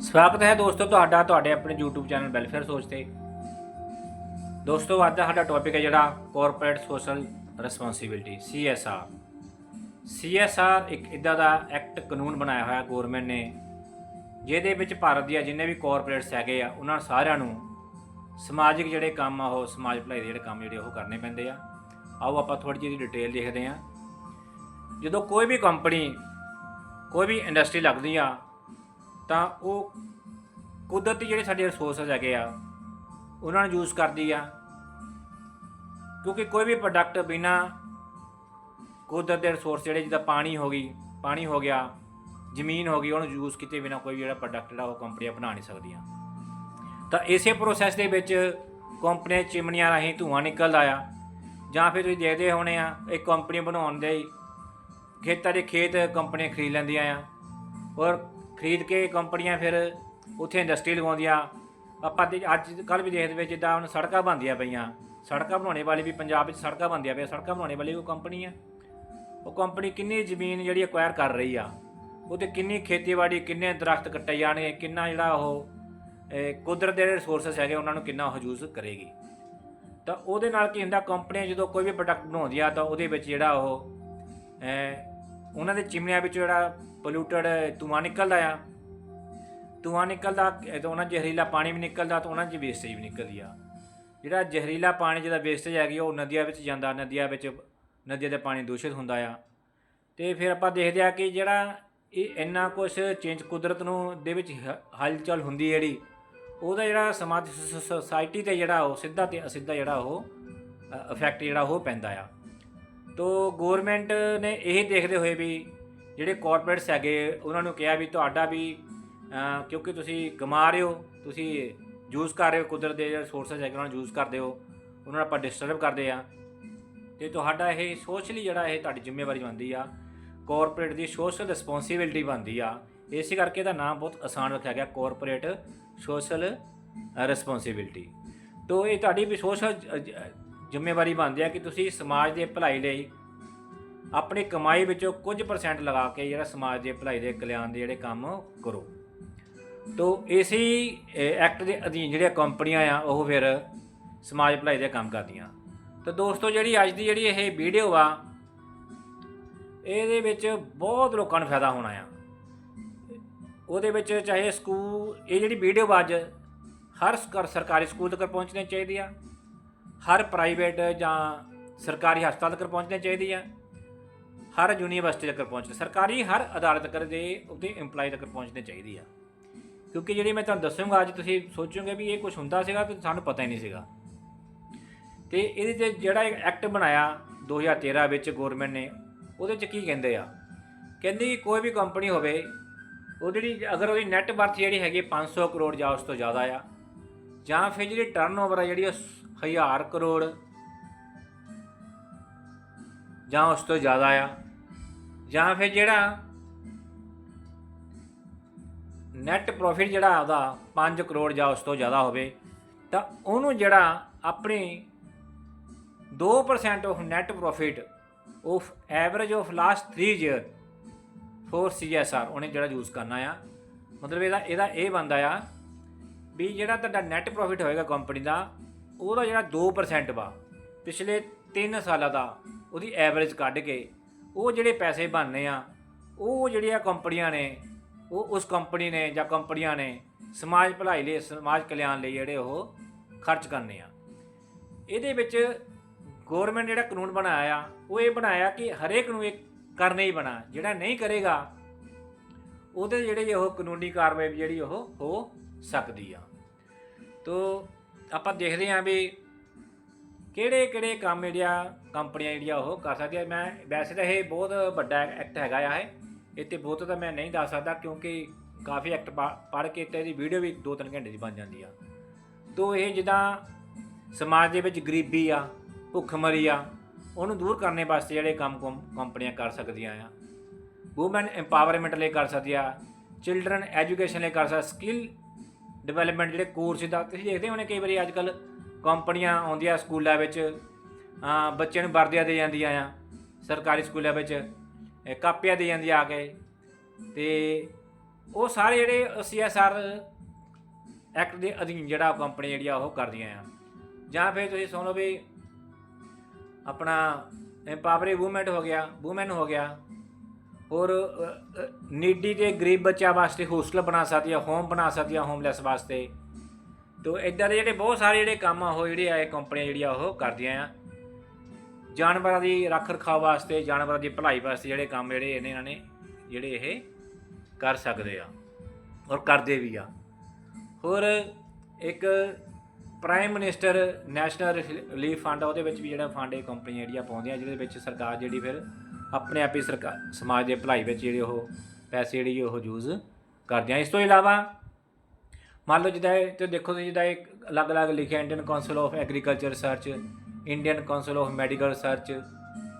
ਸਵਾਗਤ ਹੈ ਦੋਸਤੋ ਤੁਹਾਡਾ, ਤੁਹਾਡੇ ਆਪਣੇ YouTube ਚੈਨਲ ਵੈਲਫੇਅਰ ਸੋਚ ਤੇ। ਦੋਸਤੋ, ਅੱਜ ਦਾ ਸਾਡਾ ਟੌਪਿਕ ਹੈ ਜਿਹੜਾ corporate social responsibility CSR CSR ਇੱਕ ਇਦਾਂ ਦਾ ਐਕਟ ਕਾਨੂੰਨ ਬਣਾਇਆ ਹੋਇਆ ਗਵਰਨਮੈਂਟ ਨੇ, ਜਿਹਦੇ ਵਿੱਚ ਭਾਰਤ ਦੀਆਂ ਜਿੰਨੇ ਵੀ ਕਾਰਪੋਰੇਟਸ ਹੈਗੇ ਆ, ਉਹਨਾਂ ਸਾਰਿਆਂ ਨੂੰ ਸਮਾਜਿਕ ਜਿਹੜੇ ਕੰਮ ਆ, ਉਹ ਸਮਾਜ ਭਲਾਈ ਦੇ ਜਿਹੜੇ ਕੰਮ ਜਿਹੜੇ ਉਹ ਕਰਨੇ ਪੈਂਦੇ ਆ। ਆਓ ਆਪਾਂ ਥੋੜੀ ਜਿਹੀ ਡਿਟੇਲ ਦੇਖਦੇ ਆ ਜਦੋਂ ਕੋਈ ਵੀ ਕੰਪਨੀ ਕੋਈ ਵੀ ਇੰਡਸਟਰੀ ਲੱਗਦੀ ਆ ਤਾਂ ਉਹ ਕੁਦਰਤੀ ਜਿਹੜੇ ਸਾਡੇ ਰਿਸੋਰਸਸ ਹੈਗੇ ਆ, ਉਹਨਾਂ ਨੂੰ ਯੂਜ਼ ਕਰਦੀ ਆ। ਕਿਉਂਕਿ ਕੋਈ ਵੀ ਪ੍ਰੋਡਕਟ ਬਿਨਾ ਕੁਦਰਤ ਦੇ ਰਿਸੋਰਸ ਜਿਹੜੇ ਜਿੱਦਾਂ ਪਾਣੀ ਹੋ ਗਈ, ਪਾਣੀ ਹੋ ਗਿਆ, ਜ਼ਮੀਨ ਹੋ ਗਈ, ਉਹਨੂੰ ਯੂਜ਼ ਕੀਤੇ ਬਿਨਾ ਕੋਈ ਵੀ ਜਿਹੜਾ ਪ੍ਰੋਡਕਟ ਜਿਹੜਾ ਉਹ ਕੰਪਨੀਆਂ ਬਣਾ ਨਹੀਂ ਸਕਦੀਆਂ। ਤਾਂ ਇਸੇ ਪ੍ਰੋਸੈਸ ਦੇ ਵਿੱਚ ਕੰਪਨੀਆਂ ਚਿਮਨੀਆਂ ਰਾਹੀਂ ਧੂਆਂ ਨਿਕਲਦਾ ਆ। ਜਾਂ ਫਿਰ ਤੁਸੀਂ ਦੇਖਦੇ ਹੋਣੇ ਆ, ਇੱਕ ਕੰਪਨੀ ਬਣਾਉਣ ਦੇ ਹੀ ਖੇਤਾਂ ਦੇ ਖੇਤ ਕੰਪਨੀਆਂ ਖਰੀਦ ਲੈਂਦੀਆਂ ਆ। ਔਰ ਖਰੀਦ ਕੇ ਕੰਪਨੀਆਂ ਫਿਰ ਉੱਥੇ ਇੰਡਸਟਰੀ ਲਗਾਉਂਦੀਆਂ। ਆਪਾਂ ਤੇ ਅੱਜ ਕੱਲ ਵੀ ਦੇਖਦੇ ਵਿੱਚ ਜਿੱਦਾਂ ਹੁਣ ਸੜਕਾਂ ਬਣਦੀਆਂ ਪਈਆਂ। ਸੜਕਾਂ ਬਣਾਉਣੇ ਵਾਲੀ ਵੀ ਪੰਜਾਬ ਵਿੱਚ ਸੜਕਾਂ ਬਣਦੀਆਂ ਪਈਆਂ। ਸੜਕਾਂ ਬਣਾਉਣੇ ਵਾਲੀ ਉਹ ਕੰਪਨੀ ਆ। ਉਹ ਕੰਪਨੀ ਕਿੰਨੀ ਜ਼ਮੀਨ ਜਿਹੜੀ ਅਕਵਾਇਰ ਕਰ ਰਹੀ ਆ। ਉਹਤੇ ਕਿੰਨੀ ਖੇਤੀਬਾੜੀ, ਕਿੰਨੇ ਦਰਖਤ ਕੱਟੇ ਜਾਣਗੇ, ਕਿੰਨਾ ਜਿਹੜਾ ਉਹ ਕੁਦਰਤ ਦੇ ਰਿਸੋਰਸਸ ਹੈਗੇ, ਉਹਨਾਂ ਨੂੰ ਕਿੰਨਾ ਉਹ ਯੂਜ਼ ਕਰੇਗੀ। ਤਾਂ ਉਹਦੇ ਨਾਲ ਕੀ ਹੁੰਦਾ, ਕੰਪਨੀਆਂ ਜਦੋਂ ਕੋਈ ਵੀ ਪ੍ਰੋਡਕਟ ਬਣਾਉਂਦੀ ਆ ਤਾਂ ਉਹਦੇ ਵਿੱਚ ਜਿਹੜਾ ਉਹ ਉਹਨਾਂ ਦੇ ਚਿਮਨਿਆਂ ਵਿੱਚ ਜਿਹੜਾ ਪੋਲੂਟਡ ਧੂਆਂ ਨਿਕਲਦਾ ਆ। ਧੂਆਂ ਨਿਕਲਦਾ ਤਾਂ ਉਹਨਾਂ ਜ਼ਹਿਰੀਲਾ ਪਾਣੀ ਵੀ ਨਿਕਲਦਾ ਤਾਂ ਉਹਨਾਂ 'ਚ ਵੇਸਟੇਜ ਵੀ ਨਿਕਲਦੀ ਆ। ਜਿਹੜਾ ਜ਼ਹਿਰੀਲਾ ਪਾਣੀ ਜਿਹਦਾ ਵੇਸਟੇਜ ਹੈਗੀ ਉਹ ਨਦੀਆਂ ਵਿੱਚ ਜਾਂਦਾ, ਨਦੀਆਂ ਵਿੱਚ ਨਦੀਆਂ ਦਾ ਪਾਣੀ ਦੂਸ਼ਿਤ ਹੁੰਦਾ ਆ। ਤੇ ਫਿਰ ਆਪਾਂ ਦੇਖਦੇ ਆ ਕਿ ਜਿਹੜਾ ਇਹ ਇੰਨਾ ਕੁਝ ਚੇਂਜ ਕੁਦਰਤ ਨੂੰ ਦੇ ਵਿੱਚ ਹ- ਹਲਚਲ ਹੁੰਦੀ ਜਿਹੜੀ, ਉਹਦਾ ਜਿਹੜਾ ਸਮਾਜ ਸੁਸਾਇਟੀ ਤੇ ਜਿਹੜਾ ਉਹ ਸਿੱਧਾ ਤੇ ਅਸਿੱਧਾ ਜਿਹੜਾ ਉਹ ਇਫੈਕਟ ਜਿਹੜਾ ਉਹ ਪੈਂਦਾ ਆ। ਤੋ ਗਵਰਨਮੈਂਟ ਨੇ ਇਹ ਦੇਖਦੇ ਹੋਏ ਵੀ ਜਿਹੜੇ ਕਾਰਪੋਰੇਟਸ ਹੈਗੇ, ਉਹਨਾਂ ਨੂੰ ਕਿਹਾ ਵੀ ਤੁਹਾਡਾ ਵੀ ਕਿਉਂਕਿ ਤੁਸੀਂ ਕਮਾ ਰਹੇ ਹੋ, ਤੁਸੀਂ ਯੂਜ਼ ਕਰ ਰਹੇ ਹੋ ਕੁਦਰਤ ਦੇ ਜਿਹੜੇ ਰਿਸੋਰਸਸ ਹੈਗੇ, ਉਹਨਾਂ ਨੂੰ ਯੂਜ਼ ਕਰਦੇ ਹੋ, ਉਹਨਾਂ ਨੂੰ ਆਪਾਂ ਡਿਸਟਰਬ ਕਰਦੇ ਆ ਤੇ ਤੁਹਾਡਾ ਇਹ ਸੋਸ਼ਲੀ ਜਿਹੜਾ ਇਹ ਤੁਹਾਡੀ ਜ਼ਿੰਮੇਵਾਰੀ ਬਣਦੀ ਆ ਕਾਰਪੋਰੇਟ ਦੀ ਸੋਸ਼ਲ ਰਿਸਪੌਂਸਿਬਿਲਟੀ ਬਣਦੀ ਆ। ਇਸੇ ਕਰਕੇ ਇਹਦਾ ਨਾਮ ਬਹੁਤ ਆਸਾਨ ਰੱਖਿਆ ਗਿਆ ਕਾਰਪੋਰੇਟ ਸੋਸ਼ਲ ਰਿਸਪੌਂਸਿਬਿਲਟੀ ਤੋਂ ਇਹ ਤੁਹਾਡੀ ਵੀ ਸੋਸ਼ਲ ਜ਼ਿੰਮੇਵਾਰੀ ਬਣਦੀ ਆ ਕਿ ਤੁਸੀਂ ਸਮਾਜ ਦੇ ਭਲਾਈ ਲਈ ਆਪਣੀ ਕਮਾਈ ਵਿੱਚੋਂ ਕੁਝ ਪਰਸੈਂਟ ਲਗਾ ਕੇ ਜਿਹੜਾ ਸਮਾਜ ਦੇ, ਭਲਾਈ ਦੇ, ਕਲਿਆਣ ਦੇ ਜਿਹੜੇ ਕੰਮ ਕਰੋ। ਤੋ ਇਸੇ ਐਕਟ ਦੇ ਅਧੀਨ ਜਿਹੜੀਆਂ ਕੰਪਨੀਆਂ ਆ, ਉਹ ਫਿਰ ਸਮਾਜ ਭਲਾਈ ਦੇ ਕੰਮ ਕਰਦੀਆਂ। ਤਾਂ ਦੋਸਤੋ, ਜਿਹੜੀ ਅੱਜ ਦੀ ਜਿਹੜੀ ਇਹ ਵੀਡੀਓ ਆ, ਇਹਦੇ ਵਿੱਚ ਬਹੁਤ ਲੋਕਾਂ ਨੂੰ ਫਾਇਦਾ ਹੋਣਾ ਆ। ਉਹਦੇ ਵਿੱਚ ਚਾਹੇ ਸਕੂਲ ਇਹ ਜਿਹੜੀ ਵੀਡੀਓ ਅੱਜ, ਹਰ ਸਰਕਾਰ- ਸਰਕਾਰੀ ਸਕੂਲ ਤੱਕ ਪਹੁੰਚਣੀ ਚਾਹੀਦੀ ਆ ਹਰ ਪ੍ਰਾਈਵੇਟ ਜਾਂ ਸਰਕਾਰੀ ਹਸਪਤਾਲ ਤੱਕ ਪਹੁੰਚਣੀ ਚਾਹੀਦੀ ਆ ਹਰ ਯੂਨੀਵਰਸਿਟੀ ਤੱਕ ਪਹੁੰਚਣੀ ਸਰਕਾਰੀ ਹਰ ਅਦਾਲਤ ਤੱਕ ਦੇ ਉਹਦੇ EMPLOYE ਤੱਕ ਪਹੁੰਚਣੀ ਚਾਹੀਦੀ ਆ। ਕਿਉਂਕਿ ਜਿਹੜੀ ਮੈਂ ਤੁਹਾਨੂੰ ਦੱਸੂਗਾ, ਅੱਜ ਤੁਸੀਂ ਸੋਚੋਗੇ ਵੀ ਇਹ ਕੁਝ ਹੁੰਦਾ ਸੀਗਾ ਤੇ ਸਾਨੂੰ ਪਤਾ ਹੀ ਨਹੀਂ ਸੀਗਾ। ਤੇ ਇਹਦੇ ਤੇ ਜਿਹੜਾ ਐਕਟ ਬਣਾਇਆ 2013 ਵਿੱਚ ਗਵਰਨਮੈਂਟ ਨੇ, ਉਹਦੇ ਚ ਕੀ ਕਹਿੰਦੇ ਆ? ਕਹਿੰਦੀ ਕੋਈ ਵੀ ਕੰਪਨੀ ਹੋਵੇ, ਉਹ ਜਿਹੜੀ ਅਗਰ ਉਹਦੀ ਨੈਟ ਵਰਥ ਜਿਹੜੀ ਹੈਗੀ 500 ਕਰੋੜ ਜਾਂ ਉਸ ਤੋਂ ਜ਼ਿਆਦਾ ਆ, ਜਾਂ ਫਿਰ ਜਿਹੜੀ ਟਰਨਓਵਰ ਆ ਜਿਹੜੀ ਉਹ ਸ- ਹਜ਼ਾਰ ਕਰੋੜ ਜਾਂ ਉਸ ਤੋਂ ਜ਼ਿਆਦਾ ਆ ਜਾਂ ਫਿਰ ਜਿਹੜਾ ਨੈਟ ਪ੍ਰੋਫਿਟ ਜਿਹੜਾ ਉਹਦਾ 5 ਕਰੋੜ ਜਾਂ ਉਸ ਤੋਂ ਜ਼ਿਆਦਾ ਹੋਵੇ, ਤਾਂ ਉਹਨੂੰ ਜਿਹੜਾ ਆਪਣੀ 2% of net profit of average of last 3 year for CSR ਉਹਨੇ ਜਿਹੜਾ ਯੂਜ਼ ਕਰਨਾ ਆ। ਮਤਲਬ ਇਹਦਾ ਇਹਦਾ ਇਹ ਬੰਦਾ ਆ ਵੀ ਜਿਹੜਾ ਤੁਹਾਡਾ ਨੈਟ ਪ੍ਰੋਫਿਟ ਹੋਏਗਾ ਕੰਪਨੀ ਦਾ, ਉਹਦਾ ਜਿਹੜਾ 2% ਵਾ, ਪਿਛਲੇ 3 ਸਾਲਾਂ ਦਾ, ਉਹਦੀ ਐਵਰੇਜ ਕੱਢ ਕੇ ਉਹ ਜਿਹੜੇ ਪੈਸੇ ਬਣਨੇ ਆ, ਉਹ ਜਿਹੜੀਆਂ ਕੰਪਨੀਆਂ ਨੇ, ਉਹ ਉਸ ਕੰਪਨੀ ਨੇ ਜਾਂ ਕੰਪਨੀਆਂ ਨੇ ਸਮਾਜ ਭਲਾਈ ਲਈ, ਸਮਾਜ ਕਲਿਆਣ ਲਈ ਜਿਹੜੇ ਉਹ ਖਰਚ ਕਰਨੇ ਆ। ਇਹਦੇ ਵਿੱਚ ਗਵਰਨਮੈਂਟ ਜਿਹੜਾ ਕਾਨੂੰਨ ਬਣਾਇਆ ਆ ਉਹ ਇਹ ਬਣਾਇਆ ਕਿ ਹਰੇਕ ਨੂੰ ਇਹ ਕਰਨਾ ਹੀ ਬਣਾ ਜਿਹੜਾ ਨਹੀਂ ਕਰੇਗਾ, ਉਹਦੇ ਜਿਹੜੇ ਉਹ ਕਾਨੂੰਨੀ ਕਾਰਵਾਈ ਵੀ ਜਿਹੜੀ ਉਹ ਹੋ ਸਕਦੀ ਆ। ਤੋ ਆਪਾਂ ਦੇਖਦੇ ਹਾਂ ਵੀ ਕਿਹੜੇ ਕਿਹੜੇ ਕੰਮ ਜਿਹੜੀਆਂ ਕੰਪਨੀਆਂ ਜਿਹੜੀਆਂ ਉਹ ਕਰ ਸਕਦੀਆਂ ਮੈਂ ਵੈਸੇ ਤਾਂ ਇਹ ਬਹੁਤ ਵੱਡਾ ਐਕਟ ਹੈਗਾ ਆ ਇਹ। 'ਤੇ ਬਹੁਤ ਤਾਂ ਮੈਂ ਨਹੀਂ ਦੱਸ ਸਕਦਾ ਕਿਉਂਕਿ ਕਾਫੀ ਐਕਟ ਪੜ੍ਹ ਕੇ ਤੇ ਇਹਦੀ ਵੀਡੀਓ ਵੀ 2-3 ਘੰਟੇ ਦੀ ਬਣ ਜਾਂਦੀ ਆ। ਤੋ ਇਹ ਜਿੱਦਾਂ ਸਮਾਜ ਦੇ ਵਿੱਚ ਗਰੀਬੀ ਆ, ਭੁੱਖਮਰੀ ਆ, ਉਹਨੂੰ ਦੂਰ ਕਰਨ ਵਾਸਤੇ ਜਿਹੜੇ ਕੰਮ ਕੰਪ- ਕੰਪਨੀਆਂ ਕਰ ਸਕਦੀਆਂ ਆ। ਵੂਮਨ ਐਮਪਾਵਰਮੈਂਟ ਲਈ ਕਰ ਸਕਦੀਆਂ ਚਿਲਡਰਨ ਐਜੂਕੇਸ਼ਨ ਲਈ ਕਰ ਸਕਦਾ ਸਕਿੱਲ ਡਿਵੈਲਪਮੈਂਟ ਜਿਹੜੇ ਕੋਰਸ ਦਾ ਤੁਸੀਂ ਦੇਖਦੇ ਹੋਣੇ ਕਈ ਵਾਰੀ ਅੱਜ ਕੱਲ੍ਹ ਕੰਪਨੀਆਂ ਆਉਂਦੀਆਂ ਸਕੂਲਾਂ ਵਿੱਚ ਬੱਚਿਆਂ ਨੂੰ ਵਰਦੀਆਂ ਦੇ ਜਾਂਦੀਆਂ ਆ, ਸਰਕਾਰੀ ਸਕੂਲਾਂ ਵਿੱਚ ਕਾਪੀਆਂ ਦੇ ਜਾਂਦੀਆਂ ਆ ਕੇ। ਤੇ ਉਹ ਸਾਰੇ ਜਿਹੜੇ ਸੀਐਸਆਰ ਐਕਟ ਦੇ ਅਧੀਨ ਜਿਹੜਾ ਕੰਪਨੀ ਜਿਹੜੀਆਂ ਉਹ ਕਰਦੀਆਂ ਆ। ਜਾਂ ਫਿਰ ਤੁਸੀਂ ਸੁਣੋ ਵੀ ਆਪਣਾ ਪਾਵਰ ਵੂਮੈਂਟ ਹੋ ਗਿਆ ਵੂਮੈਨ ਹੋ ਗਿਆ ਔਰ ਨੀਡੀ ਤੇ ਗਰੀਬ ਬੱਚਿਆਂ ਵਾਸਤੇ ਹੋਸਟਲ ਬਣਾ ਸਕਦੀ ਆ ਹੋਮ ਬਣਾ ਸਕਦੀ ਆ ਹੋਮਲੈਸ ਵਾਸਤੇ। ਤੋ ਇਦਾਂ ਦੇ ਜਿਹੜੇ ਬਹੁਤ ਸਾਰੇ ਜਿਹੜੇ ਕੰਮ ਆ, ਉਹ ਜਿਹੜੇ ਆ, ਇਹ ਕੰਪਨੀਆਂ ਜਿਹੜੀਆਂ ਉਹ ਕਰਦੀਆਂ ਆ। ਜਾਨਵਰਾਂ ਦੀ ਰੱਖ ਰਖਾਵ ਵਾਸਤੇ, ਜਾਨਵਰਾਂ ਦੀ ਭਲਾਈ ਵਾਸਤੇ ਜਿਹੜੇ ਕੰਮ ਜਿਹੜੇ ਇਹਨਾਂ ਨੇ, ਜਿਹੜੇ ਇਹ ਕਰ ਸਕਦੇ ਆ ਔਰ ਕਰਦੇ ਵੀ ਆ। ਹੋਰ ਇੱਕ prime minister national relief fund ਆ, ਉਹਦੇ ਵਿੱਚ ਵੀ ਜਿਹੜਾ ਫੰਡ ਇਹ ਕੰਪਨੀਆਂ ਜਿਹੜੀਆਂ ਪਾਉਂਦੀਆਂ, ਜਿਹਦੇ ਵਿੱਚ ਸਰਕਾਰ ਜਿਹੜੀ ਫਿਰ ਆਪਣੇ ਆਪ ਹੀ ਸਰਕਾਰ ਸਮਾਜ ਦੇ ਭਲਾਈ ਵਿੱਚ ਜਿਹੜੇ ਉਹ ਪੈਸੇ ਜਿਹੜੀ ਉਹ ਯੂਜ਼ ਕਰਦੀਆਂ। ਇਸ ਤੋਂ ਇਲਾਵਾ ਮੰਨ ਲਓ ਜਿੱਦਾਂ ਇਹ ਤੇ ਦੇਖੋ ਤੁਸੀਂ ਜਿੱਦਾਂ ਇਹ ਅਲੱਗ-ਅਲੱਗ ਲਿਖਿਆ Indian council of agriculture research Indian council of medical research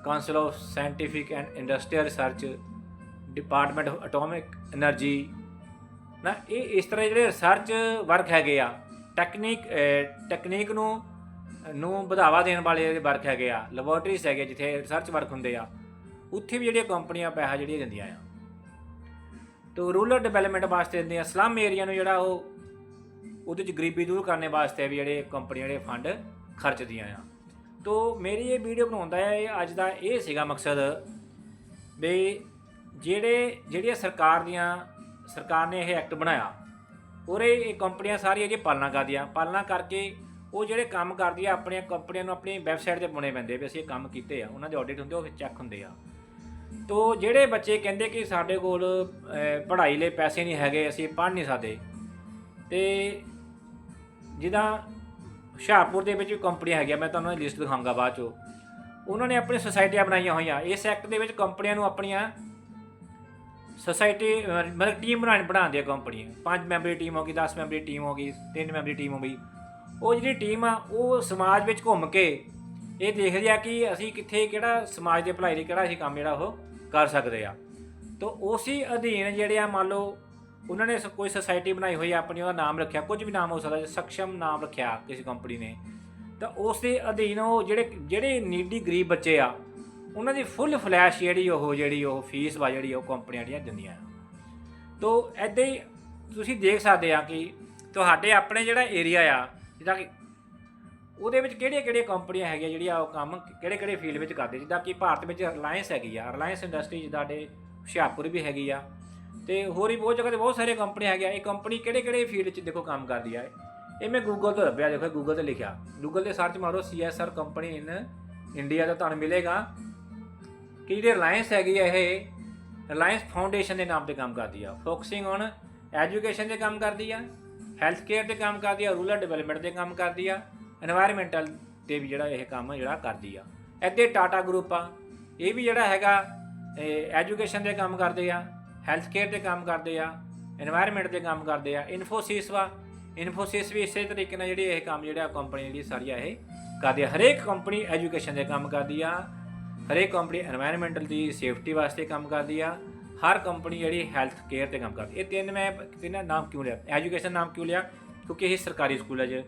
council of scientific and industrial research department of atomic energy ਨਾ, ਇਹ ਇਸ ਤਰ੍ਹਾਂ ਜਿਹੜੇ ਰਿਸਰਚ ਵਰਕ ਹੈਗੇ ਆ ਟੈਕਨੀਕ ਟੈਕਨੀਕ ਨੂੰ ਨੂੰ ਵਧਾਵਾ ਦੇਣ ਵਾਲੇ ਜਿਹੜੇ ਵਰਕ ਹੈਗੇ ਆ ਲੈਬੋਰਟਰੀਜ਼ ਹੈਗੇ ਜਿੱਥੇ ਰਿਸਰਚ ਵਰਕ ਹੁੰਦੇ ਆ, ਉੱਥੇ ਵੀ ਜਿਹੜੀਆਂ ਕੰਪਨੀਆਂ ਪੈਸਾ ਜਿਹੜੀਆਂ ਦਿੰਦੀਆਂ ਆ। ਤੋ ਰੂਰਲ ਡਿਵੈਲਪਮੈਂਟ ਵਾਸਤੇ ਦਿੰਦੀਆਂ ਸਲਮ ਏਰੀਆ ਨੂੰ ਜਿਹੜਾ ਉਹ ਉਹਦੇ ਚ ਗਰੀਬੀ ਦੂਰ ਕਰਨ ਵਾਸਤੇ ਵੀ ਜਿਹੜੇ ਕੰਪਨੀਆਂ, ਜਿਹੜੇ ਫੰਡ ਖਰਚਦੀਆਂ ਆ। ਤੋ ਮੇਰੀ ਇਹ ਵੀਡੀਓ ਬਣਾਉਂਦਾ ਦਾ ਇਹ ਅੱਜ ਦਾ ਇਹ ਸੀਗਾ ਮਕਸਦ ਵੀ ਜਿਹੜੇ, ਜਿਹੜੀਆਂ ਸਰਕਾਰ ਦੀਆਂ, ਸਰਕਾਰ ਨੇ ਇਹ ਐਕਟ ਬਣਾਇਆ ਉਹਰੇ ਇਹ ਕੰਪਨੀਆਂ ਸਾਰੀਆਂ ਇਹਦੀ ਪਾਲਣਾ ਕਰਦੀਆਂ। ਪਾਲਣਾ ਕਰਕੇ ਉਹ ਜਿਹੜੇ ਕੰਮ ਕਰਦੀ ਆ, ਆਪਣੀਆਂ ਕੰਪਨੀਆਂ ਨੂੰ ਆਪਣੀ ਵੈਬਸਾਈਟ ਤੇ ਪਾਉਣੇ ਪੈਂਦੇ ਵੀ ਅਸੀਂ ਇਹ ਕੰਮ ਕੀਤੇ ਆ। ਉਹਨਾਂ ਦੇ ਆਡਿਟ ਹੁੰਦੇ ਉਹ ਚੈੱਕ ਹੁੰਦੇ ਆ। ਤੋ ਜਿਹੜੇ ਬੱਚੇ ਕਹਿੰਦੇ ਕਿ ਸਾਡੇ ਕੋਲ ਪੜ੍ਹਾਈ ਲਈ ਪੈਸੇ ਨਹੀਂ ਹੈਗੇ, ਅਸੀਂ ਪੜ੍ਹ ਨਹੀਂ ਸਕਦੇ। ਤੇ ਜਿੱਦਾਂ ਹੁਸ਼ਿਆਰਪੁਰ ਦੇ ਵਿੱਚ ਵੀ ਕੰਪਨੀਆਂ ਹੈਗੀਆਂ, ਮੈਂ ਤੁਹਾਨੂੰ ਲਿਸਟ ਦਿਖਾਵਾਂਗਾ ਬਾਅਦ ਚੋਂ। ਉਹਨਾਂ ਨੇ ਆਪਣੀ ਸੁਸਾਇਟੀਆਂ ਬਣਾਈਆਂ ਹੋਈਆਂ। ਇਸ ਐਕਟ ਦੇ ਵਿੱਚ ਕੰਪਨੀਆਂ ਨੂੰ ਆਪਣੀਆਂ ਸੋਸਾਇਟੀ ਮਤਲਬ ਟੀਮ ਬਣਾਉਣ ਬਣਾਉਂਦੀ ਆ ਕੰਪਨੀ ਪੰਜ ਮੈਂਬਰੀ ਟੀਮ ਹੋ ਗਈ 10 ਮੈਂਬਰੀ ਟੀਮ ਹੋ ਗਈ 3 ਮੈਂਬਰੀ ਟੀਮ ਹੋ ਗਈ। ਉਹ ਜਿਹੜੀ ਟੀਮ ਆ, ਉਹ ਸਮਾਜ ਵਿੱਚ ਘੁੰਮ ਕੇ ਇਹ ਦੇਖਦੀ ਆ ਕਿ ਅਸੀਂ ਕਿੱਥੇ, ਕਿਹੜਾ ਸਮਾਜ ਦੇ ਭਲਾਈ ਲਈ ਕਿਹੜਾ ਅਸੀਂ ਕੰਮ ਜਿਹੜਾ ਉਹ ਕਰ ਸਕਦੇ ਆ। ਤਾਂ ਉਸੇ ਅਧੀਨ ਜਿਹੜੇ ਆ, ਮੰਨ ਲਓ ਉਹਨਾਂ ਨੇ ਸ- ਕੋਈ ਸੁਸਾਇਟੀ ਬਣਾਈ ਹੋਈ ਆ, ਆਪਣੀ ਉਹਦਾ ਨਾਮ ਰੱਖਿਆ, ਕੁਝ ਵੀ ਨਾਮ ਹੋ ਸਕਦਾ, ਸਕਸ਼ਮ ਨਾਮ ਰੱਖਿਆ ਕਿਸੇ ਕੰਪਨੀ ਨੇ। ਤਾਂ ਉਸ ਦੇ ਅਧੀਨ ਉਹ ਜਿਹੜੇ ਜਿਹੜੇ ਨੀਡੀ ਗਰੀਬ ਬੱਚੇ ਆ, ਉਹਨਾਂ ਦੀ ਫੁੱਲ ਫਲੈਸ਼ ਜਿਹੜੀ ਉਹ ਜਿਹੜੀ ਉਹ ਫੀਸ ਵਾ, ਜਿਹੜੀ ਉਹ ਕੰਪਨੀਆਂ ਜਿਹੜੀਆਂ ਦਿੰਦੀਆਂ ਆ। ਤੋ ਐਦਾਂ ਹੀ ਤੁਸੀਂ ਦੇਖ ਸਕਦੇ ਆ ਕਿ ਤੁਹਾਡੇ ਆਪਣੇ ਜਿਹੜਾ ਏਰੀਆ ਆ, ਜਿੱਦਾਂ ਕਿ ਉਹਦੇ ਵਿੱਚ ਕਿਹੜੀਆਂ ਕਿਹੜੀਆਂ ਕੰਪਨੀਆਂ ਹੈਗੀਆਂ ਜਿਹੜੀਆਂ ਉਹ ਕੰਮ ਕਿਹੜੇ ਕਿਹੜੇ ਫੀਲਡ ਵਿੱਚ ਕਰਦੇ, ਜਿੱਦਾਂ ਕਿ ਭਾਰਤ ਵਿੱਚ ਰਿਲਾਇੰਸ ਹੈਗੀ ਆ ਰਿਲਾਇੰਸ ਇੰਡਸਟਰੀ ਜਿੱਦਾਂ ਸਾਡੇ ਹੁਸ਼ਿਆਰਪੁਰ ਵੀ ਹੈਗੀ ਆ ਤੇ ਹੋਰ ਹੀ ਬਹੁਤ ਜਗ੍ਹਾ ਤੇ ਬਹੁਤ ਸਾਰੇ ਕੰਪਨੀ ਹੈਗੀਆਂ ਇਹ ਕੰਪਨੀ ਕਿਹੜੇ ਕਿਹੜੇ ਫੀਲਡ 'ਚ ਦੇਖੋ ਕੰਮ ਕਰਦੀ ਆ ਇਹ। ਮੈਂ ਗੂਗਲ ਤੋਂ ਲੱਭਿਆ ਦੇਖੋ ਗੂਗਲ ਤੇ ਲਿਖਿਆ। ਗੂਗਲ ਤੇ ਸਰਚ ਮਾਰੋ ਸੀਐਸਆਰ ਕੰਪਨੀ ਇਨ ਇੰਡੀਆ ਦਾ ਤੁਹਾਨੂੰ ਮਿਲੇਗਾ। ਕਿ ਜਿਹੜੀ ਰਿਲਾਇੰਸ ਹੈਗੀ ਆ ਇਹ? ਰਿਲਾਇੰਸ ਫਾਊਂਡੇਸ਼ਨ ਦੇ ਨਾਮ ਤੇ ਕੰਮ ਕਰਦੀ ਆ। ਫੋਕਸਿੰਗ ਔਨ ਐਜੂਕੇਸ਼ਨ ਤੇ ਕੰਮ ਕਰਦੀ ਆ ਹੈਲਥ ਕੇਅਰ ਤੇ ਕੰਮ ਕਰਦੀ ਆ ਰੂਰਲ ਡਿਵੈਲਪਮੈਂਟ ਦੇ ਕੰਮ ਕਰਦੀ ਆ এনवायरमेंटਲ ਤੇ ਵੀ ਜਿਹੜਾ ਇਹ ਕੰਮ ਜਿਹੜਾ ਕਰਦੀ ਆ। ਇੱਥੇ ਟਾਟਾ ਗਰੁੱਪ ਆ। ਇਹ ਵੀ ਜਿਹੜਾ ਹੈਗਾ ਐਜੂਕੇਸ਼ਨ ਦੇ ਕੰਮ ਕਰਦੇ ਆ। ਹੈਲਥ ਕੇਅਰ ਦੇ ਕੰਮ ਕਰਦੇ ਆ এনवायरमेंट ਦੇ ਕੰਮ ਕਰਦੇ ਆ ਇਨਫੋਸਿਸ ਵਾ। ਇਨਫੋਸਿਸ ਵੀ ਇਸੇ ਤਰੀਕੇ ਨਾਲ ਜਿਹੜੀ ਇਹ ਕੰਮ ਜਿਹੜਾ ਕੰਪਨੀ ਜਿਹੜੀ ਸਾਰੀਆਂ ਇਹ ਕਰਦੀ ਆ। ਹਰੇਕ ਕੰਪਨੀ ਐਜੂਕੇਸ਼ਨ ਦੇ ਕੰਮ ਕਰਦੀ ਆ, ਹਰੇਕ ਕੰਪਨੀ এনवायरमेंटਲ ਦੀ ਸੇਫਟੀ ਵਾਸਤੇ ਕੰਮ ਕਰਦੀ ਆ, ਹਰ ਕੰਪਨੀ ਜਿਹੜੀ ਹੈਲਥ ਕੇਅਰ ਤੇ ਕੰਮ ਕਰਦੀ। ਇਹ ਤਿੰਨ ਮੈਂ ਤਿੰਨਾਂ ਨਾਮ ਕਿਉਂ ਲਿਆ? ਐਜੂਕੇਸ਼ਨ ਨਾਮ ਕਿਉਂ ਲਿਆ? ਕਿਉਂਕਿ ਇਹ ਸਰਕਾਰੀ ਸਕੂਲ ਹੈ ਜੇ।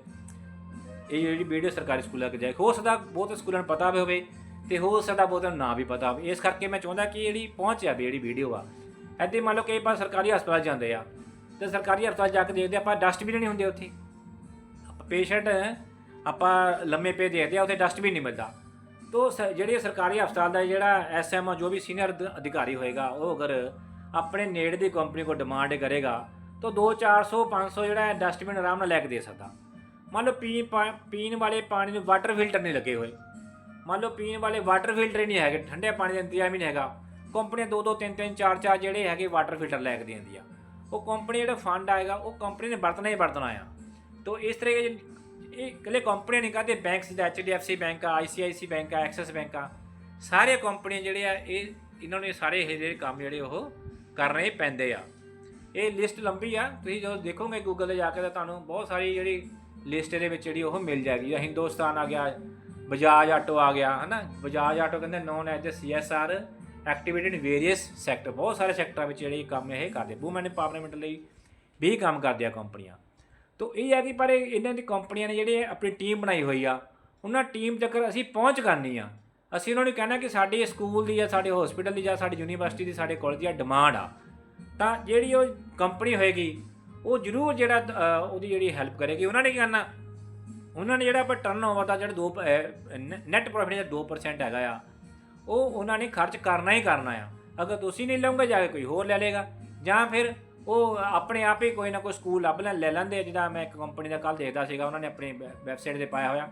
ਇਹ ਜਿਹੜੀ ਵੀਡੀਓ ਸਰਕਾਰੀ ਸਕੂਲਾਂ ਕਿ ਜਾਏ। ਹੋ ਸਕਦਾ ਬਹੁਤ ਸਕੂਲਾਂ ਨੂੰ ਪਤਾ ਹੋਵੇ ਤੇ ਹੋ ਸਕਦਾ ਬਹੁਤ ਨਾਂ ਵੀ ਪਤਾ ਹੋਵੇ। ਇਸ ਕਰਕੇ ਮੈਂ ਚਾਹੁੰਦਾ ਕਿ ਜਿਹੜੀ ਪਹੁੰਚ ਜਾਵੇ ਜਿਹੜੀ ਵੀਡੀਓ ਆ ਐਦੇ ਮੰਨ ਲਓ ਕਈ ਵਾਰ ਸਰਕਾਰੀ ਹਸਪਤਾਲ ਜਾਂਦੇ ਆ, ਤੇ ਸਰਕਾਰੀ ਹਸਪਤਾਲ ਜਾ ਕੇ ਦੇਖਦੇ ਆਪਾਂ ਡਸਟਬਿਨ ਨਹੀਂ ਹੁੰਦੇ ਉੱਥੇ। ਪੇਸ਼ੈਂਟ ਆਪਾਂ ਲੰਮੇ ਪੇ ਦੇਖਦੇ ਆ, ਉੱਥੇ ਡਸਟਬਿਨ ਨਹੀਂ ਮਿਲਦਾ। ਤੋ ਸ- ਜਿਹੜੇ ਸਰਕਾਰੀ ਹਸਪਤਾਲ ਦਾ ਜਿਹੜਾ ਐਸਐਮਓ ਜੋ ਵੀ ਸੀਨੀਅਰ ਅਧਿਕਾਰੀ ਹੋਏਗਾ, ਉਹ ਅਗਰ ਆਪਣੇ ਨੇੜੇ ਦੀ ਕੰਪਨੀ ਕੋ ਡਿਮਾਂਡ ਕਰੇਗਾ, ਤਾਂ 2 400 500 ਜਿਹੜਾ ਡਸਟਬਿਨ ਆਰਾਮ ਨਾਲ ਲੈ ਕੇ ਦੇ ਸਕਦਾ। ਮੰਨ ਲਓ ਪੀਣ ਪਾ- ਪੀਣ ਵਾਲੇ ਪਾਣੀ ਨੂੰ ਵਾਟਰ ਫਿਲਟਰ ਨਹੀਂ ਲੱਗੇ ਹੋਏ। ਮੰਨ ਲਓ ਪੀਣ ਵਾਲੇ ਵਾਟਰ ਫਿਲਟਰ ਹੀ ਨਹੀਂ ਹੈਗੇ, ਠੰਡੇ ਪਾਣੀ ਦਾ ਇੰਤਜ਼ਾਮ ਹੀ ਨਹੀਂ ਹੈਗਾ। ਕੰਪਨੀਆਂ ਦੋ ਦੋ, ਤਿੰਨ ਤਿੰਨ, ਚਾਰ ਚਾਰ ਜਿਹੜੇ ਹੈਗੇ ਵਾਟਰ ਫਿਲਟਰ ਲੈ ਕੇ ਦਿੰਦੀ ਆ ਉਹ ਕੰਪਨੀ ਜਿਹੜਾ ਫੰਡ ਆਏਗਾ, ਉਹ ਕੰਪਨੀ ਨੇ ਵਰਤਣਾ ਹੀ ਵਰਤਣਾ ਆ। ਤੋ ਇਸ ਤਰ੍ਹਾਂ ਇਹ ਇਕੱਲੇ ਕੰਪਨੀਆਂ ਨਹੀਂ ਕਰਦੇ ਬੈਂਕਸ ਜਿੱਦਾਂ ਐਚਡੀਐਫਸੀ ਬੈਂਕ ਆ ਆਈਸੀਆਈਸੀ ਬੈਂਕ ਆ ਐਕਸਿਸ ਬੈਂਕ ਆ। ਸਾਰੇ ਕੰਪਨੀਆਂ ਜਿਹੜੇ ਆ, ਇਹ ਇਹਨਾਂ ਨੇ ਸਾਰੇ ਇਹ ਜਿਹੜੇ ਕੰਮ ਜਿਹੜੇ ਉਹ ਕਰਨੇ ਪੈਂਦੇ ਆ। ਇਹ ਲਿਸਟ ਲੰਬੀ ਆ, ਤੁਸੀਂ ਜਦੋਂ ਦੇਖੋਗੇ ਗੂਗਲ ਤੇ ਜਾ ਕੇ ਤਾਂ ਤੁਹਾਨੂੰ ਬਹੁਤ ਸਾਰੀ ਜਿਹੜੀ ਲਿਸਟ ਦੇ ਵਿੱਚ ਜਿਹੜੀ ਉਹ ਮਿਲ ਜਾਏਗੀ। ਜਿੱਦਾਂ ਹਿੰਦੁਸਤਾਨ ਆ ਗਿਆ ਬਜਾਜ ਆਟੋ ਆ ਗਿਆ, ਹਨਾ? ਬਜਾਜ ਆਟੋ ਕਹਿੰਦੇ known as CSR activated in various sector ਬਹੁਤ ਸਾਰੇ ਸੈਕਟਰਾਂ ਵਿੱਚ ਜਿਹੜੇ ਕੰਮ ਇਹ ਕਰਦੇ। ਵੂਮਨ ਐਮਪਾਵਰਮੈਂਟ ਲਈ ਵੀ ਕੰਮ ਕਰਦੇ ਆ ਕੰਪਨੀਆਂ। ਤੋ ਇਹ ਹੈ ਕਿ ਪਰ ਇਹਨਾਂ ਦੀ ਕੰਪਨੀਆਂ ਨੇ ਜਿਹੜੇ ਆਪਣੀ ਟੀਮ ਬਣਾਈ ਹੋਈ ਆ, ਉਹਨਾਂ ਟੀਮ ਤੱਕ ਅਸੀਂ ਪਹੁੰਚ ਕਰਨੀ ਆ। ਅਸੀਂ ਉਹਨਾਂ ਨੂੰ ਕਹਿਣਾ ਕਿ ਸਾਡੇ ਸਕੂਲ ਦੀ ਜਾਂ ਸਾਡੇ ਹਸਪੀਟਲ ਦੀ ਜਾਂ ਸਾਡੀ ਯੂਨੀਵਰਸਿਟੀ ਦੀ, ਸਾਡੇ ਕਾਲਜ ਦੀ ਡਿਮਾਂਡ ਆ। ਤਾਂ ਜਿਹੜੀ ਉਹ ਕੰਪਨੀ ਹੋਏਗੀ, ਉਹ ਜ਼ਰੂਰ ਜਿਹੜਾ ਉਹਦੀ ਜਿਹੜੀ ਹੈਲਪ ਕਰੇਗੀ। ਉਹਨਾਂ ਨੇ ਕੀ ਕਰਨਾ? ਉਹਨਾਂ ਨੇ ਜਿਹੜਾ ਆਪਾਂ ਟਰਨ ਓਵਰ ਦਾ ਜਿਹੜਾ 2 ਨੈਟ ਪ੍ਰੋਫਿਟ ਦਾ 2% ਹੈਗਾ ਆ ਉਹ ਉਹਨਾਂ ਨੇ ਖਰਚ ਕਰਨਾ ਹੀ ਕਰਨਾ ਆ। ਅਗਰ ਤੁਸੀਂ ਨਹੀਂ ਲਓਗੇ, ਜਾ ਕੇ ਕੋਈ ਹੋਰ ਲੈ ਲੇਗਾ ਜਾਂ ਫਿਰ ਉਹ ਆਪਣੇ ਆਪ ਹੀ ਕੋਈ ਨਾ ਕੋਈ ਸਕੂਲ ਲੱਭ ਲੈ ਲੈ ਲੈਂਦੇ ਆ। ਜਿੱਦਾਂ ਮੈਂ ਇੱਕ ਕੰਪਨੀ ਦਾ ਕੱਲ ਦੇਖਦਾ ਸੀਗਾ, ਉਹਨਾਂ ਨੇ ਆਪਣੀ ਵੈਬਸਾਈਟ ਤੇ ਪਾਇਆ ਹੋਇਆ।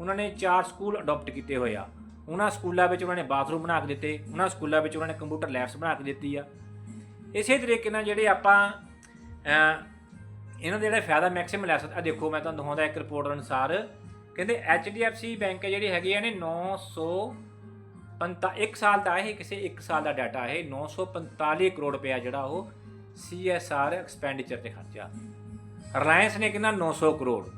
ਉਹਨਾਂ ਨੇ ਚਾਰ ਸਕੂਲ ਅਡਾਪਟ ਕੀਤੇ ਹੋਏ ਆ। ਉਹਨਾਂ ਸਕੂਲਾਂ ਵਿੱਚ ਉਹਨਾਂ ਨੇ ਬਾਥਰੂਮ ਬਣਾ ਕੇ ਦਿੱਤੇ। ਉਹਨਾਂ ਸਕੂਲਾਂ ਵਿੱਚ ਉਹਨਾਂ ਨੇ ਕੰਪਿਊਟਰ ਲੈਬਸ ਬਣਾ ਕੇ ਦਿੱਤੀ ਆ। ਇਸੇ ਤਰੀਕੇ ਨਾਲ ਜਿਹੜੇ ਆਪਾਂ ਇਹਨਾਂ ਦਾ ਜਿਹੜਾ ਫਾਇਦਾ ਮੈਕਸਿਮਮ ਲੈ ਸਕਦੇ ਆ। ਦੇਖੋ, ਮੈਂ ਤੁਹਾਨੂੰ ਦਿਖਾਉਂਦਾ ਇੱਕ ਰਿਪੋਰਟ ਅਨੁਸਾਰ। ਕਹਿੰਦੇ HDFC ਬੈਂਕ ਜਿਹੜੀ ਹੈਗੀ ਆ ਨੇ 900 ਇੱਕ ਸਾਲ ਦਾ ਇਹ ਕਿਸੇ ਇੱਕ ਸਾਲ ਦਾ ਡਾਟਾ ਹੈ 945 ਕਰੋੜ ਰੁਪਇਆ ਜਿਹੜਾ ਉਹ CSR ਐਕਸਪੈਂਡੀਚਰ ਤੇ ਖਰਚਿਆ। ਰਿਲਾਇੰਸ ਨੇ ਕਿੰਨਾ? 900 ਕਰੋੜ।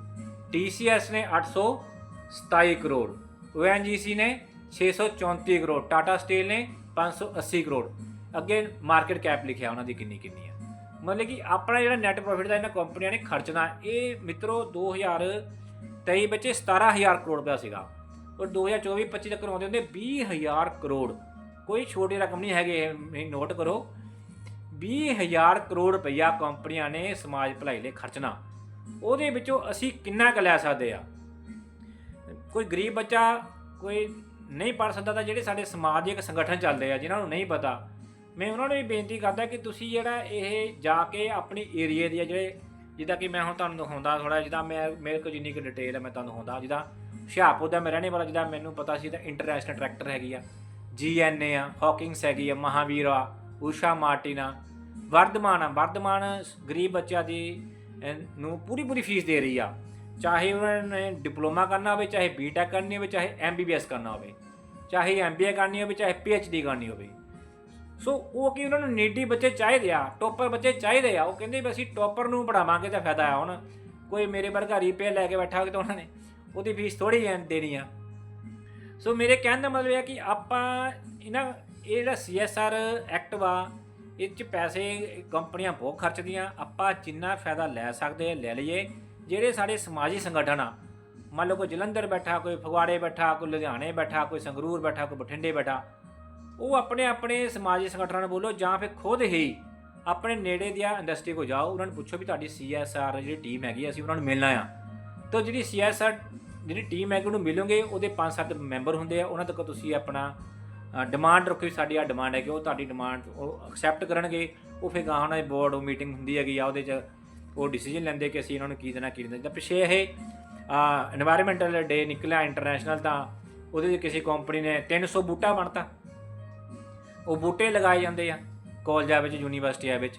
TCS ਨੇ 827 ਕਰੋੜ। ONGC ਨੇ 634 ਕਰੋੜ। ਟਾਟਾ ਸਟੀਲ ਨੇ 580 ਕਰੋੜ। ਅੱਗੇ ਮਾਰਕੀਟ ਕੈਪ ਲਿਖਿਆ ਉਹਨਾਂ ਦੀ ਕਿੰਨੀ ਕਿੰਨੀ ਹੈ ਮਤਲਬ ਕਿ ਆਪਣਾ ਜਿਹੜਾ ਨੈਟ ਪ੍ਰੋਫਿਟ ਦਾ ਇਹਨਾਂ ਕੰਪਨੀਆਂ ਨੇ ਖਰਚਣਾ, ਇਹ ਮਿੱਤਰੋ 2023 ਵਿੱਚ 17000 ਕਰੋੜ ਰੁਪਇਆ ਸੀਗਾ। ਔਰ 2024 25 ਤੱਕ ਆਉਂਦੇ ਹੁੰਦੇ 20000 ਕਰੋੜ। ਕੋਈ ਛੋਟੀ ਰਕਮ ਨਹੀਂ ਹੈਗੇ, ਇਹ ਨੋਟ ਕਰੋ। 20000 ਕਰੋੜ ਰੁਪਈਆ ਕੰਪਨੀਆਂ ਨੇ ਸਮਾਜ ਭਲਾਈ ਲਈ ਖਰਚਣਾ। ਉਹਦੇ ਵਿੱਚੋਂ ਅਸੀਂ ਕਿੰਨਾ ਕੁ ਲੈ ਸਕਦੇ ਆ? ਕੋਈ ਗਰੀਬ ਬੱਚਾ ਕੋਈ ਨਹੀਂ ਪੜ ਸਕਦਾ ਤਾਂ ਜਿਹੜੇ ਸਾਡੇ ਸਮਾਜਿਕ ਸੰਗਠਨ ਚੱਲਦੇ ਆ, ਜਿਨ੍ਹਾਂ ਨੂੰ ਨਹੀਂ ਪਤਾ, ਮੈਂ ਉਹਨਾਂ ਨੂੰ ਵੀ ਬੇਨਤੀ ਕਰਦਾ ਕਿ ਤੁਸੀਂ ਜਿਹੜਾ ਇਹ ਜਾ ਕੇ ਆਪਣੀ ਏਰੀਏ ਦੀ ਜਿਹੜੇ ਜਿੱਦਾਂ ਕਿ ਮੈਂ ਹੁਣ ਤੁਹਾਨੂੰ ਦਿਖਾਉਂਦਾ ਥੋੜਾ ਜਿੱਦਾਂ ਮੈਂ, ਮੇਰੇ ਕੋਲ ਜਿੰਨੀ ਕੁ ਡਿਟੇਲ ਹੈ ਮੈਂ ਤੁਹਾਨੂੰ ਦਿਖਾਉਂਦਾ ਜਿੱਦਾਂ ਹੁਸ਼ਿਆਰਪੁਰ ਦਾ ਮੈਂ ਰਹਿਣੇ ਵਾਲਾ ਜਿੱਦਾਂ ਮੈਨੂੰ ਪਤਾ ਸੀ ਤਾਂ ਇੰਟਰਨੈਸ਼ਨਲ ਟਰੈਕਟਰ ਹੈਗੀ ਆ ਜੀਐਨਏ ਆ ਹਾਕਿੰਗਸ ਹੈਗੀ ਆ, ਮਹਾਵੀਰ ਆ, ਊਸ਼ਾ ਮਾਰਟਿਨ ਆ। ਵਰਧਮਾਨ ਆ, ਵਰਧਮਾਨ ਗਰੀਬ ਬੱਚਿਆਂ ਦੀ ਨੂੰ ਪੂਰੀ ਪੂਰੀ ਫੀਸ ਦੇ ਰਹੀ ਆ। ਚਾਹੇ ਉਹਨਾਂ ਨੇ ਡਿਪਲੋਮਾ ਕਰਨਾ ਹੋਵੇ, ਚਾਹੇ ਬੀਟੈਕ ਕਰਨੀ ਹੋਵੇ, ਚਾਹੇ ਐਮਬੀਬੀਐਸ ਕਰਨਾ ਹੋਵੇ, ਚਾਹੇ ਐਮਬੀਏ ਕਰਨੀ ਹੋਵੇ, ਚਾਹੇ ਪੀਐਚਡੀ ਕਰਨੀ ਹੋਵੇ। ਸੋ ਉਹ ਕੀ ਉਹਨਾਂ ਨੂੰ ਨੀਡੀ ਬੱਚੇ ਚਾਹੀਦੇ ਆ ਟੋਪਰ ਬੱਚੇ ਚਾਹੀਦੇ ਆ। ਉਹ ਕਹਿੰਦੇ ਵੀ ਅਸੀਂ ਟੋਪਰ ਨੂੰ ਪੜਾਵਾਂਗੇ ਤਾਂ ਫਾਇਦਾ ਆ ਹੁਣ। ਕੋਈ ਮੇਰੇ ਵਰਗਾ ਰੀਪੇ ਲੈ ਕੇ ਬੈਠਾ ਹੋਵੇ ਤਾਂ ਉਹਨਾਂ ਨੇ ਉਹਦੀ ਫੀਸ ਥੋੜੀ ਦੇਣੀ ਆ। ਸੋ ਮੇਰੇ ਕਹਿਣ ਦਾ ਮਤਲਬ ਇਹ ਹੈ ਕਿ ਆਪਾਂ ਇਹਨਾਂ, ਇਹ ਜਿਹੜਾ ਸੀਐਸਆਰ ਐਕਟ ਵਾ, ਇਹ ਚ ਪੈਸੇ ਕੰਪਨੀਆਂ ਬਹੁਤ ਖਰਚਦੀਆਂ, ਆਪਾਂ ਜਿੰਨਾ ਫਾਇਦਾ ਲੈ ਸਕਦੇ ਆ, ਲੈ ਲਈਏ। ਜਿਹੜੇ ਸਾਡੇ ਸਮਾਜੀ ਸੰਗਠਨ ਆ, ਮੰਨ ਲਓ ਕੋਈ ਜਲੰਧਰ ਬੈਠਾ, ਕੋਈ ਫਗਵਾੜੇ ਬੈਠਾ, ਕੋਈ ਲੁਧਿਆਣੇ ਬੈਠਾ, ਕੋਈ ਸੰਗਰੂਰ ਬੈਠਾ, ਕੋਈ ਬਠਿੰਡੇ ਬੈਠਾ, ਉਹ ਆਪਣੇ ਆਪਣੇ ਸਮਾਜੀ ਸੰਗਠਨਾਂ ਨੂੰ ਬੋਲੋ ਜਾਂ ਫਿਰ ਖੁਦ ਹੀ ਆਪਣੇ ਨੇੜੇ ਦੀਆਂ ਇੰਡਸਟਰੀ ਕੋ ਜਾਓ, ਉਹਨਾਂ ਨੂੰ ਪੁੱਛੋ ਵੀ ਤੁਹਾਡੀ ਸੀਐਸਆਰ ਜਿਹੜੀ ਟੀਮ ਹੈਗੀ ਅਸੀਂ ਉਹਨਾਂ ਨੂੰ ਮਿਲਣਾ ਆ। ਤਾਂ ਜਿਹੜੀ ਸੀਐਸਆਰ ਜਿਹੜੀ ਟੀਮ ਹੈ ਕਿ ਉਹਨੂੰ ਮਿਲੋਗੇ, ਉਹਦੇ 5-7 ਮੈਂਬਰ ਹੁੰਦੇ ਆ, ਉਹਨਾਂ ਤੱਕ ਤੁਸੀਂ ਆਪਣਾ ਡਿਮਾਂਡ ਰੱਖੋ ਸਾਡੀ ਆ ਡਿਮਾਂਡ ਹੈ ਕਿ ਉਹ ਤੁਹਾਡੀ ਡਿਮਾਂਡ ਉਹ ਅਕਸੈਪਟ ਕਰਨਗੇ। ਉਹ ਫਿਰ ਗਾਹਾਂ ਨਾਲ ਬੋਰਡ ਉਹ ਮੀਟਿੰਗ ਹੁੰਦੀ ਹੈਗੀ ਆ, ਉਹਦੇ 'ਚ ਉਹ ਡਿਸੀਜਨ ਲੈਂਦੇ ਕਿ ਅਸੀਂ ਇਹਨਾਂ ਨੂੰ ਕੀ ਦੇਣਾ ਕੀ ਦੇਣਾ। ਜਿੱਦਾਂ ਪਿਛੇ ਇਹ এনवायरमेंटल ਡੇ ਨਿਕਲਿਆ ਇੰਟਰਨੈਸ਼ਨਲ ਤਾਂ ਉਹਦੇ 'ਚ ਕਿਸੇ ਕੰਪਨੀ ਨੇ 300 ਬੂਟਾ ਬਣਤਾ। ਉਹ ਬੂਟੇ ਲਗਾਏ ਜਾਂਦੇ ਆ ਕਾਲਜਾਂ ਵਿੱਚ ਯੂਨੀਵਰਸਿਟੀਆਂ ਵਿੱਚ।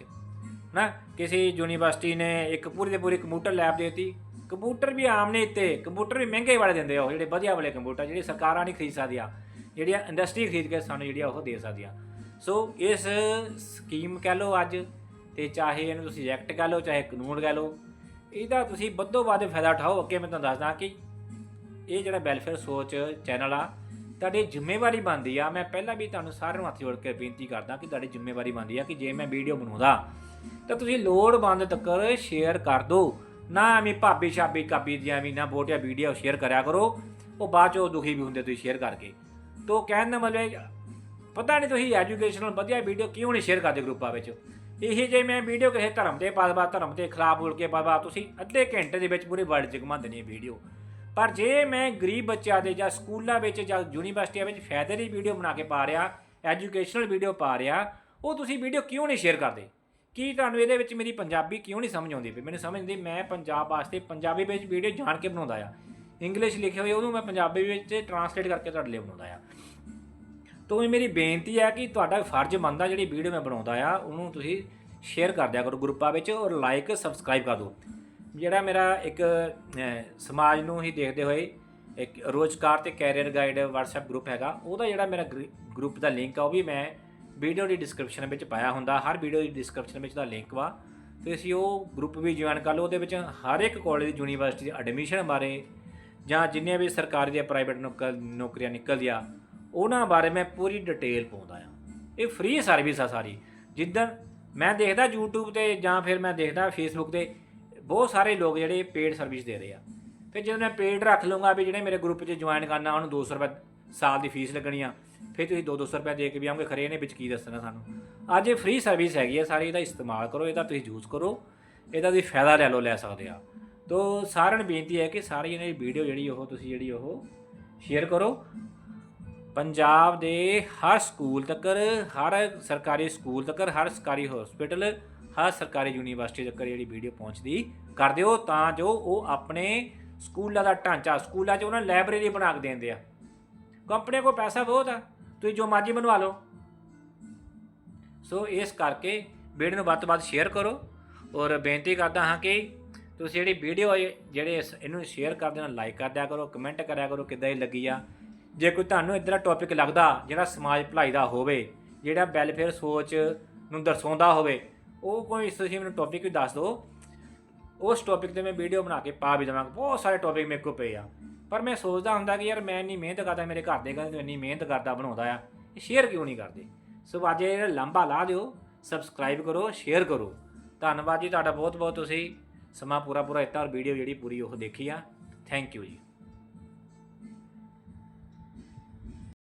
ਨਾ ਕਿਸੇ ਯੂਨੀਵਰਸਿਟੀ ਨੇ ਇੱਕ ਪੂਰੀ ਦੇ ਪੂਰੀ ਕੰਪਿਊਟਰ ਲੈਬ ਦੇ ਦਿੱਤੀ ਕੰਪਿਊਟਰ ਵੀ ਆਮ ਨੇ ਇੱਥੇ, ਕੰਪਿਊਟਰ ਵੀ ਮਹਿੰਗੇ ਵਾਲੇ ਦਿੰਦੇ ਆ ਉਹ ਜਿਹੜੇ ਵਧੀਆ ਵਾਲੇ ਕੰਪਿਊਟਰ, ਜਿਹੜੇ ਸਰਕਾਰਾਂ ਨਹੀਂ ਖਰੀਦ ਸਕਦੀਆਂ, ਜਿਹੜੀਆਂ ਇੰਡਸਟਰੀ ਖਰੀਦ ਕੇ ਸਾਨੂੰ ਜਿਹੜੀਆਂ ਉਹ ਦੇ ਸਕਦੀਆਂ। ਸੋ ਇਸ ਸਕੀਮ ਕਹਿ ਲਓ ਅੱਜ, ਤੇ ਚਾਹੇ ਇਹਨੂੰ ਤੁਸੀਂ ਐਕਟ ਕਹਿ ਲਓ, ਚਾਹੇ ਕਾਨੂੰਨ ਕਹਿ ਲਓ, ਇਹਦਾ ਤੁਸੀਂ ਵੱਧੋ ਵੱਧ ਫਾਇਦਾ ਉਠਾਓ। ਅੱਗੇ ਮੈਂ ਤੁਹਾਨੂੰ ਦੱਸਦਾ ਕਿ ਇਹ ਜਿਹੜਾ ਵੈਲਫੇਅਰ ਸੋਚ ਚੈਨਲ ਆ, ਤੁਹਾਡੀ ਜ਼ਿੰਮੇਵਾਰੀ ਬਣਦੀ ਆ। ਮੈਂ ਪਹਿਲਾਂ ਵੀ ਤੁਹਾਨੂੰ ਸਾਰਿਆਂ ਨੂੰ ਹੱਥ ਜੋੜ ਕੇ ਬੇਨਤੀ ਕਰਦਾ ਕਿ ਤੁਹਾਡੀ ਜ਼ਿੰਮੇਵਾਰੀ ਬਣਦੀ ਆ ਕਿ ਜੇ ਮੈਂ ਵੀਡੀਓ ਬਣਾਉਂਦਾ, ਤਾਂ ਤੁਸੀਂ ਲੋੜਵੰਦ ਤੱਕ ਸ਼ੇਅਰ ਕਰ ਦਿਓ। ਨਾ ਐਵੇਂ ਭਾਬੀ ਛਾਬੀ ਕਾਬੀ ਦੀਆਂ ਵੀ ਨਾ ਬੋਟਿਆ ਵੀਡੀਓ ਸ਼ੇਅਰ ਕਰਿਆ ਕਰੋ, ਉਹ ਬਾਅਦ ਚੋਂ ਦੁਖੀ ਵੀ ਹੁੰਦੇ ਤੁਸੀਂ ਸ਼ੇਅਰ ਕਰਕੇ। ਤੋ ਕਹਿਣ ਦਾ ਮਤਲਬ ਪਤਾ ਨਹੀਂ ਤੁਸੀਂ ਐਜੂਕੇਸ਼ਨਲ ਵਧੀਆ ਵੀਡੀਓ ਕਿਉਂ ਨਹੀਂ ਸ਼ੇਅਰ ਕਰਦੇ ਗਰੁੱਪਾਂ ਵਿੱਚ? ਇਹ ਜੇ ਮੈਂ ਵੀਡੀਓ ਕਿਸੇ ਧਰਮ ਦੇ ਪਾਦਬਾ ਧਰਮ ਦੇ ਖਿਲਾਫ ਬੋਲ ਕੇ ਪਾਦਬਾ ਤੁਸੀਂ ਅੱਧੇ ਘੰਟੇ ਦੇ ਵਿੱਚ ਪੂਰੇ ਵਰਲਡ 'ਚ ਘੁਮਾ ਦੇਣੀ ਹੈ ਵੀਡੀਓ। ਪਰ ਜੇ ਮੈਂ ਗਰੀਬ ਬੱਚਿਆਂ ਦੇ ਜਾਂ ਸਕੂਲਾਂ ਵਿੱਚ ਜਾਂ ਯੂਨੀਵਰਸਿਟੀਆਂ ਵਿੱਚ ਫਾਇਦੇ ਦੀ ਵੀਡੀਓ ਬਣਾ ਕੇ ਪਾ ਰਿਹਾ ਐਜੂਕੇਸ਼ਨਲ ਵੀਡੀਓ ਪਾ ਰਿਹਾ, ਉਹ ਤੁਸੀਂ ਵੀਡੀਓ ਕਿਉਂ ਨਹੀਂ ਸ਼ੇਅਰ ਕਰਦੇ? ਕੀ ਤੁਹਾਨੂੰ ਇਹਦੇ ਵਿੱਚ ਮੇਰੀ ਪੰਜਾਬੀ ਕਿਉਂ ਨਹੀਂ ਸਮਝ ਆਉਂਦੀ ਪਈ? ਮੈਨੂੰ ਸਮਝ ਨਹੀਂ ਮੈਂ ਪੰਜਾਬ ਵਾਸਤੇ ਪੰਜਾਬੀ ਵਿੱਚ ਵੀਡੀਓ ਜਾਣ ਕੇ ਬਣਾਉਂਦਾ ਆ। ਇੰਗਲਿਸ਼ ਲਿਖੇ ਹੋਏ ਉਹਨੂੰ ਮੈਂ ਪੰਜਾਬੀ ਵਿੱਚ ਟਰਾਂਸਲੇਟ ਕਰਕੇ ਤੁਹਾਡੇ ਲਈ ਬਣਾਉਂਦਾ ਆ। ਤੋ ਇਹ ਮੇਰੀ ਬੇਨਤੀ ਹੈ ਕਿ ਤੁਹਾਡਾ ਫਰਜ਼ ਬਣਦਾ ਜਿਹੜੀ ਵੀਡੀਓ ਮੈਂ ਬਣਾਉਂਦਾ ਆ, ਉਹਨੂੰ ਤੁਸੀਂ ਸ਼ੇਅਰ ਕਰ ਦਿਆ ਕਰੋ ਗਰੁੱਪਾਂ ਵਿੱਚ ਔਰ ਲਾਈਕ ਸਬਸਕ੍ਰਾਈਬ ਕਰ ਦਿਓ। ਜਿਹੜਾ ਮੇਰਾ ਇੱਕ ਸਮਾਜ ਨੂੰ ਹੀ ਦੇਖਦੇ ਹੋਏ ਇੱਕ ਰੋਜ਼ਗਾਰ ਤੇ ਕੈਰੀਅਰ ਗਾਈਡ WhatsApp ਗਰੁੱਪ ਹੈਗਾ, ਉਹਦਾ ਜਿਹੜਾ ਮੇਰਾ ਗਰੁੱਪ ਦਾ ਲਿੰਕ ਆ, ਉਹ ਵੀ ਮੈਂ ਵੀਡੀਓ ਦੀ ਡਿਸਕ੍ਰਿਪਸ਼ਨ ਵਿੱਚ ਪਾਇਆ ਹੁੰਦਾ, ਹਰ ਵੀਡੀਓ ਦੀ ਡਿਸਕ੍ਰਿਪਸ਼ਨ ਵਿੱਚ ਦਾ ਲਿੰਕ ਵਾ। ਤੇ ਤੁਸੀਂ ਉਹ ਗਰੁੱਪ ਵੀ ਜੁਆਇਨ ਕਰ ਲਓ, ਉਹਦੇ ਵਿੱਚ ਹਰ ਇੱਕ ਕਾਲਜ ਯੂਨੀਵਰਸਿਟੀ ਦੀ ਐਡਮਿਸ਼ਨ ਬਾਰੇ ਜਾਂ ਜਿੰਨੀਆਂ ਵੀ ਸਰਕਾਰੀ ਜਾਂ ਪ੍ਰਾਈਵੇਟ ਨੌਕਰੀਆਂ ਨਿਕਲਦੀਆਂ, ਉਹਨਾਂ ਬਾਰੇ ਮੈਂ ਪੂਰੀ ਡਿਟੇਲ ਪਾਉਂਦਾ ਆ। ਇਹ ਫ੍ਰੀ ਸਰਵਿਸ ਆ ਸਾਰੀ। ਜਿੱਦਾਂ ਮੈਂ ਦੇਖਦਾ YouTube ਤੇ ਜਾਂ ਫਿਰ ਮੈਂ ਦੇਖਦਾ Facebook ਤੇ, ਬਹੁਤ ਸਾਰੇ ਲੋਕ ਜਿਹੜੇ ਪੇਡ ਸਰਵਿਸ ਦੇ ਰਹੇ ਆ। ਤੇ ਜਦੋਂ ਮੈਂ ਪੇਡ ਰੱਖ ਲਵਾਂਗਾ ਵੀ ਜਿਹੜੇ ਮੇਰੇ ਗਰੁੱਪ 'ਚ ਜੁਆਇਨ ਕਰਨਾ, ਉਹਨੂੰ 200 ਰੁਪਏ ਸਾਲ ਦੀ ਫੀਸ ਲੱਗਣੀ ਆ ਫਿਰ ਤੁਸੀਂ 2-200 ਰੁਪਏ ਦੇ ਕੇ ਵੀ ਆਉਂਗੇ ਖਰੇ ਇਹਨੇ ਵਿੱਚ ਕੀ ਦੱਸਣਾ ਸਾਨੂੰ? ਅੱਜ ਇਹ ਫ੍ਰੀ ਸਰਵਿਸ ਹੈਗੀ ਹੈ ਸਾਰੀ, ਇਹਦਾ ਇਸਤੇਮਾਲ ਕਰੋ, ਇਹਦਾ ਤੁਸੀਂ ਯੂਜ਼ ਕਰੋ, ਇਹਦਾ ਤੁਸੀਂ ਫਾਇਦਾ ਲੈ ਲਓ, ਲੈ ਸਕਦੇ ਆ। ਤੋ ਸਾਰਿਆਂ ਨੂੰ ਬੇਨਤੀ ਹੈ ਕਿ ਸਾਰੀ ਇਹਨਾਂ ਦੀ ਵੀਡੀਓ ਜਿਹੜੀ ਉਹ ਤੁਸੀਂ ਜਿਹੜੀ ਉਹ ਸ਼ੇਅਰ ਕਰੋ। ਪੰਜਾਬ ਦੇ ਹਰ ਸਕੂਲ ਤੱਕ ਹਰ ਸਰਕਾਰੀ ਸਕੂਲ ਤੱਕ ਹਰ ਸਰਕਾਰੀ ਹਸਪੀਟਲ ਹਰ ਸਰਕਾਰੀ ਯੂਨੀਵਰਸਿਟੀ ਤੱਕ ਜਿਹੜੀ ਵੀਡੀਓ ਪਹੁੰਚਦੀ, ਕਰ ਦਿਓ ਤਾਂ ਜੋ ਉਹ ਆਪਣੇ ਸਕੂਲਾਂ ਦਾ ਢਾਂਚਾ, ਸਕੂਲਾਂ 'ਚ ਉਹਨਾਂ ਨੂੰ ਲਾਇਬ੍ਰੇਰੀ ਬਣਾ ਕੇ ਦਿੰਦੇ ਆ। ਕੰਪਨੀਆਂ ਕੋਲ ਪੈਸਾ ਬਹੁਤ ਆ। ਤੁਸੀਂ ਜੋ ਮਰਜ਼ੀ ਬਣਵਾ ਲਓ। ਸੋ ਇਸ ਕਰਕੇ ਵੀਡੀਓ ਨੂੰ ਵੱਧ ਤੋਂ ਵੱਧ ਸ਼ੇਅਰ ਕਰੋ ਔਰ ਬੇਨਤੀ ਕਰਦਾ ਹਾਂ ਕਿ ਤੁਸੀਂ ਜਿਹੜੀ ਵੀਡੀਓ ਹੈ, ਜਿਹੜੇ ਇਸ- ਇਹਨੂੰ ਸ਼ੇਅਰ ਕਰਦੇ ਹੋ ਲਾਈਕ ਕਰ ਦਿਆ ਕਰੋ ਕਮੈਂਟ ਕਰਿਆ ਕਰੋ ਕਿੱਦਾਂ ਦੀ ਲੱਗੀ ਆ। ਜੇ ਕੋਈ ਤੁਹਾਨੂੰ ਇਦਾਂ ਦਾ ਟੌਪਿਕ ਲੱਗਦਾ, ਜਿਹੜਾ ਸਮਾਜ ਭਲਾਈ ਦਾ ਹੋਵੇ, ਜਿਹੜਾ ਵੈਲਫੇਅਰ ਸੋਚ ਨੂੰ ਦਰਸਾਉਂਦਾ ਹੋਵੇ, ਉਹ ਕੋਈ ਤੁਸੀਂ ਮੈਨੂੰ ਟੌਪਿਕ ਵੀ ਦੱਸ ਦਿਓ। ਉਸ ਟੌਪਿਕ ਤੇ ਮੈਂ ਵੀਡੀਓ ਬਣਾ ਕੇ ਪਾ ਵੀ ਦੇਵਾਂਗਾ। ਬਹੁਤ ਸਾਰੇ ਟੌਪਿਕ ਮੇਰੇ ਕੋਲ ਪਏ ਆ। ਪਰ ਮੈਂ ਸੋਚਦਾ ਹੁੰਦਾ ਕਿ ਯਾਰ ਮੈਂ ਇੰਨੀ ਮਿਹਨਤ ਕਰਦਾ, ਮੇਰੇ ਘਰ ਦੇ ਕਹਿੰਦੇ ਤੂੰ ਇੰਨੀ ਮਿਹਨਤ ਕਰਦਾ, ਬਣਾਉਂਦਾ ਆ। ਇਹ ਸ਼ੇਅਰ ਕਿਉਂ ਨਹੀਂ ਕਰਦੇ? ਸੋ ਅੱਜ ਇਹ ਲੰਬਾ ਲਾ ਦਿਓ ਸਬਸਕ੍ਰਾਈਬ ਕਰੋ ਸ਼ੇਅਰ ਕਰੋ। ਧੰਨਵਾਦ ਜੀ ਤੁਹਾਡਾ ਬਹੁਤ ਬਹੁਤ ਤੁਸੀਂ ਸਮਾਂ ਪੂਰਾ ਪੂਰਾ ਦਿੱਤਾ ਔਰ ਵੀਡੀਓ ਜਿਹੜੀ ਪੂਰੀ ਉਹ ਦੇਖੀ ਆ। ਥੈਂਕ ਯੂ ਜੀ।